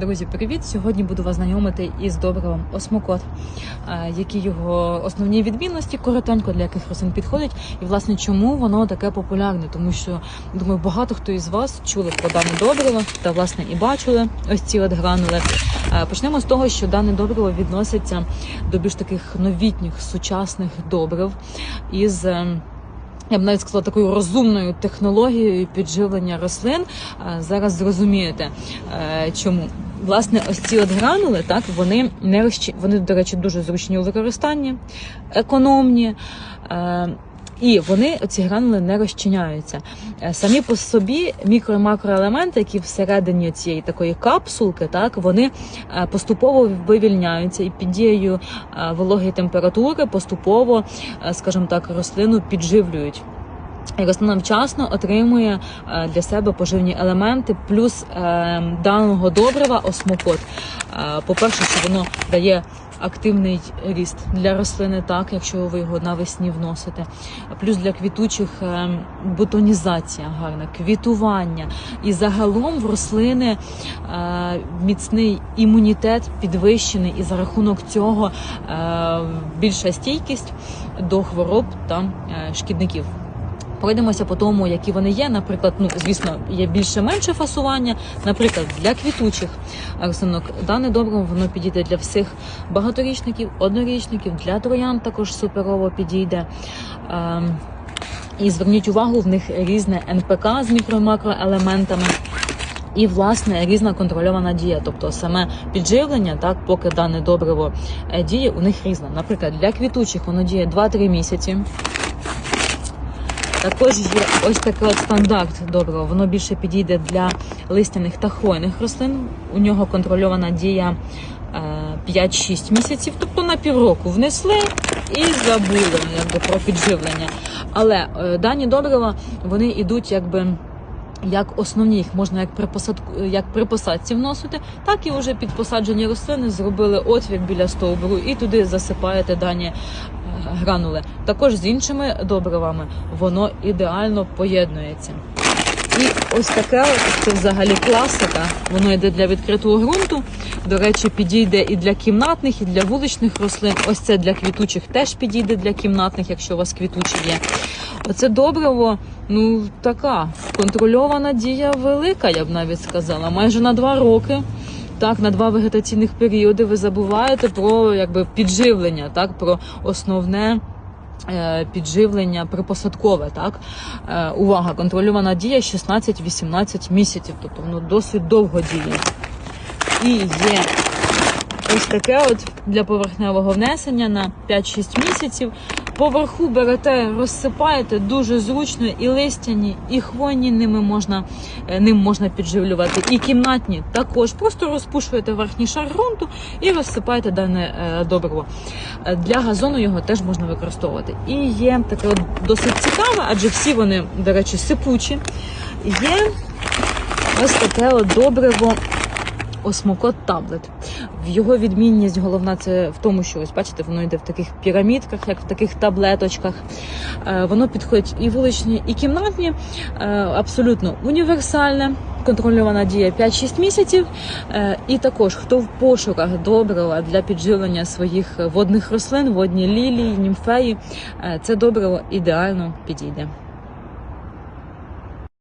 Друзі, привіт! Сьогодні буду вас знайомити із добривом осмокот, е, які його основні відмінності коротенько для яких рослин підходить, і власне чому воно таке популярне, тому що думаю, багато хто із вас чули про дане добриво та власне і бачили ось ці от гранули. Е, Почнемо з того, що дане добриво відноситься до більш таких новітніх сучасних добрив із. ем, я б навіть сказала такою розумною технологією підживлення рослин. Е, Зараз зрозумієте, е, чому. Власне, ось ці от гранули, так вони не розчи... вони, до речі, дуже зручні у використанні, економні. Е, і вони ці гранули не розчиняються. Е, Самі по собі мікро і макроелементи, які всередині цієї такої капсулки, так вони е, поступово вивільняються і під дією е, вологої температури поступово, скажімо так, рослину підживлюють. І рослина вчасно отримує е, для себе поживні елементи, плюс е, даного добрива осмокот. Е, По-перше, що воно дає активний ріст для рослини, так, якщо ви його навесні вносите. Плюс для квітучих бутонізація гарна, квітування. І загалом в рослини міцний імунітет підвищений, і за рахунок цього більша стійкість до хвороб та шкідників. Пройдемося по тому, які вони є. Наприклад, ну звісно, є більше-менше фасування. Наприклад, для квітучих рослинок дане добриво воно підійде для всіх багаторічників, однорічників, для троян також суперово підійде. Ем, і зверніть увагу, в них різне НПК з мікро-макроелементами. І власне різна контрольована дія, тобто саме підживлення, так поки дане добриво е, діє, у них різна. Наприклад, для квітучих воно діє 2-3 місяці. Також є ось такий от стандарт доброго. Воно більше підійде для листяних та хвойних рослин. У нього контрольована дія е, 5-6 місяців, тобто на півроку внесли і забули якби, про підживлення. Але е, дані добрива вони йдуть якби. Як основні їх можна як при посадку, як при посадці вносити, так і вже під посаджені рослини зробили отвір біля стовбуру і туди засипаєте дані е, гранули. Також з іншими добривами воно ідеально поєднується. І ось таке це взагалі класика. Воно йде для відкритого ґрунту. До речі, підійде і для кімнатних, і для вуличних рослин. Ось це для квітучих теж підійде для кімнатних, якщо у вас квітучі є. Оце добриво, ну така контрольована дія велика, я б навіть сказала, майже на два роки. Так, на два вегетаційних періоди ви забуваєте про якби підживлення, так, про основне. е, Підживлення припосадкове, так Е, увага, контрольована дія 16-18 місяців, тобто воно досить довго діє. І є ось таке от для поверхневого внесення на 5-6 місяців. Поверху берете, розсипаєте дуже зручно і листяні, і хвойні ними можна е, ним можна підживлювати, і кімнатні також. Просто розпушуєте верхній шар ґрунту і розсипаєте дане е, добриво. Е, Для газону його теж можна використовувати. І є таке досить цікаве, адже всі вони, до речі, сипучі. Є ось таке добриво Осмокот таблет. Його відмінність головна це в тому, що ось бачите, воно йде в таких пірамідках, як в таких таблеточках. Е, Воно підходить і вуличні, і кімнатні, Е, абсолютно універсальне. Контрольована дія 5-6 місяців. Е, І також хто в пошуках добрива для підживлення своїх водних рослин, водні лілії, німфеї, це добриво ідеально підійде.